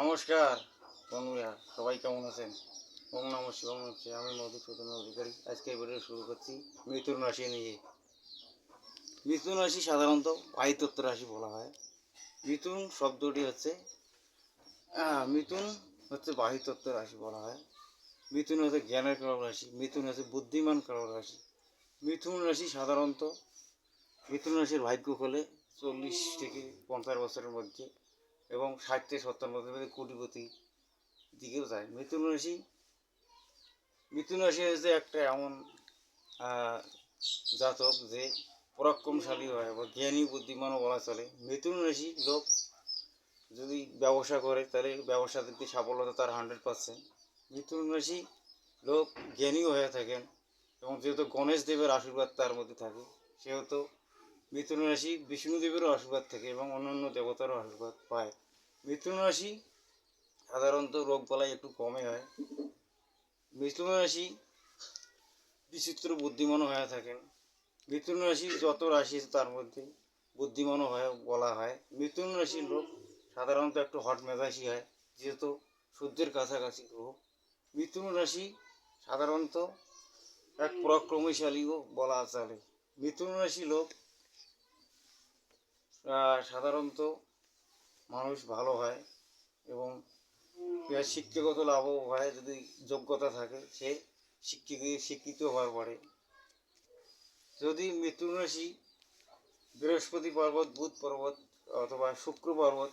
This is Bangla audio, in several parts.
নমস্কার, বন্ধুরা, সবাই কেমন আছেন? ওম নম শিবম হচ্ছে আমি মধুসূদন অধিকারী। আজকে ভিডিও শুরু করছি মিথুন রাশি নিয়ে। মিথুন রাশি সাধারণত বায়ুতত্ত্ব রাশি বলা হয়। মিথুন শব্দটি হচ্ছে মিথুন হচ্ছে বায়ুতত্ত্ব রাশি বলা হয়। মিথুন হচ্ছে জ্ঞানের কারক রাশি, মিথুন হচ্ছে বুদ্ধিমান কারক রাশি। মিথুন রাশি সাধারণত, মিথুন রাশির ভাগ্য হলে চল্লিশ থেকে পঞ্চাশ বছরের মধ্যে এবং ষাট থেকে সত্তর বছরের মধ্যে কোটিপতি দিকেও যায়। মিথুন রাশি মিথুন রাশি হচ্ছে একটা এমন জাতক যে পরাক্রমশালী হয় বা জ্ঞানী, বুদ্ধিমানও বলা চলে। মিথুন রাশি লোক যদি ব্যবসা করে, তাহলে ব্যবসা দিক দিয়ে সাফল্যতা তার হান্ড্রেড পার্সেন্ট মিথুন রাশি লোক জ্ঞানীও হয়ে থাকেন এবং যেহেতু গণেশ দেবের আশীর্বাদ তার মধ্যে থাকে, সেহেতু মিথুন রাশি বিষ্ণুদেবেরও আশীর্বাদ থাকে এবং অন্যান্য দেবতারও আশীর্বাদ পায়। মিথুন রাশি সাধারণত রোগ বালাই একটু কমে হয়। মিথুন রাশি বিচিত্র বুদ্ধিমানও হয়ে থাকেন। মিথুন রাশি যত রাশি তার মধ্যে বুদ্ধিমানও হয় বলা হয়। মিথুন রাশির লোক সাধারণত একটু হট মেজাজি হয়, যেহেতু সূর্যের কাছাকাছি গ্রহ। মিথুন রাশি সাধারণত এক পরাক্রমশালীও বলা চলে। মিথুন রাশি লোক সাধারণত মানুষ ভালো হয় এবং শিক্ষাগত লাভও হয় যদি যোগ্যতা থাকে, সে শিক্ষিত শিক্ষিত হওয়ার পরে যদি মিথুন রাশি, বৃহস্পতি পর্বত, বুধ পর্বত অথবা শুক্র পর্বত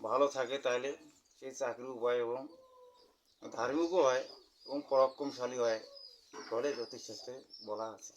ভালো থাকে, তাহলে সে চাকরি, উপায় এবং ধার্মিকও হয় এবং পরাক্রমশালী হয় বলে জ্যোতিষশাস্ত্রে বলা আছে।